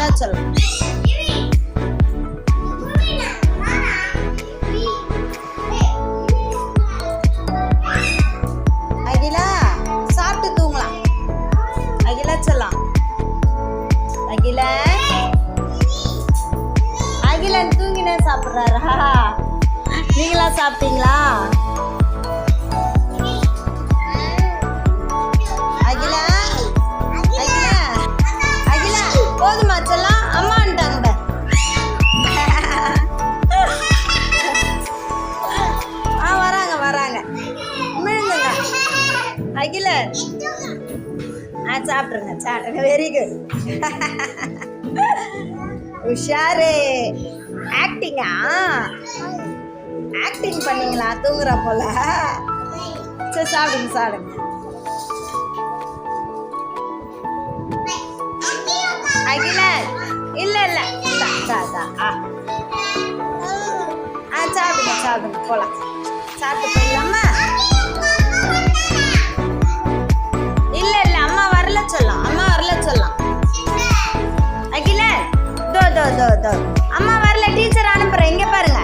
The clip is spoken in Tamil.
தான் சொல்லணும் அகிலா சாப்பிட்டு தூங்கலாம். அகிலா சொல்லலாம். அகில. அகிலன் தூங்கினே சாப்பிட்றாரா? நீங்களா சாப்பிட்டீங்களா? அகில. ஆ சாப்பிட்ருங்க சாப்பிட்ருங்க வெரி குட் உஷாரு. ஆக்டிங்கா ஆக்டிங் பண்ணீங்களா? தூங்குற போல. சரி சாப்பிடுங்க சாப்பிடுங்க. அகில. இல்ல இல்ல. ஆ சாப்பிடுங்க சாப்பிடுங்க. போலாம். சாப்பிட்டு அம்மா வரல டீச்சர் அனுப்புறேன். இங்க பாருங்க.